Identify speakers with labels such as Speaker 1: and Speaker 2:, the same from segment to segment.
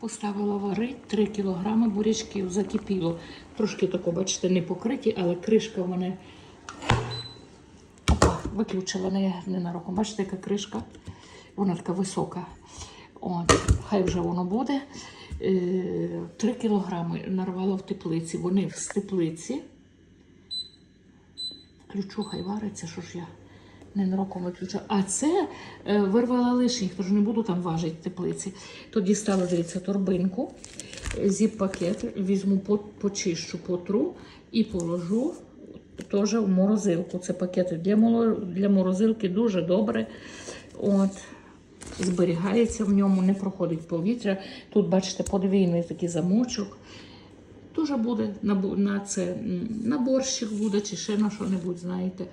Speaker 1: Поставила варить 3 кілограми бурячків, закипіло. Трошки тако, бачите, не покриті, але кришка в мене Опа, виключила не, ненароком. Бачите, яка кришка? Вона така висока. От, хай вже воно буде. Е, Три кілограми нарвала в теплиці. Вони з теплиці. Включу, хай вариться, що ж я ненароком виключу. А це е, вирвала лишніх, тож не буду там важити теплиці. Тоді стала, дивіться, торбинку, зіп-пакет, візьму, по- почищу, потру і положу теж в морозилку. Це пакети для, для морозилки дуже добре. От. Зберігається в ньому, не проходить повітря. Тут, бачите, подвійний такий замочок. Дуже буде на, на це на борщик буде чи ще на що-небудь, знаєте,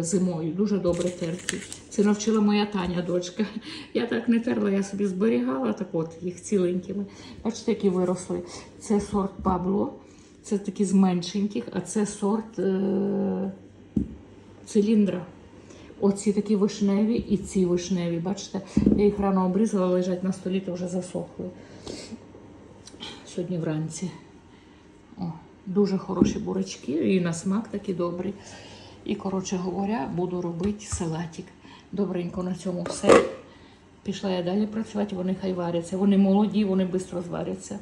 Speaker 1: зимою. Дуже добре терти. Це навчила моя Таня, дочка. Я так не терла, я собі зберігала так от їх ціленькими. Бачите, які виросли. Це сорт Пабло, це такі з меншеньких, а це сорт е- циліндра. Оці такі вишневі і ці вишневі. Бачите, я їх рано обрізала, лежать на столі, то вже засохли. Сьогодні вранці. О, дуже хороші бурачки, і на смак такі добрі. І, коротше говоря, буду робити салатик. Добренько на цьому все. Пішла я далі працювати, вони хай варяться. Вони молоді, вони швидко зваряться.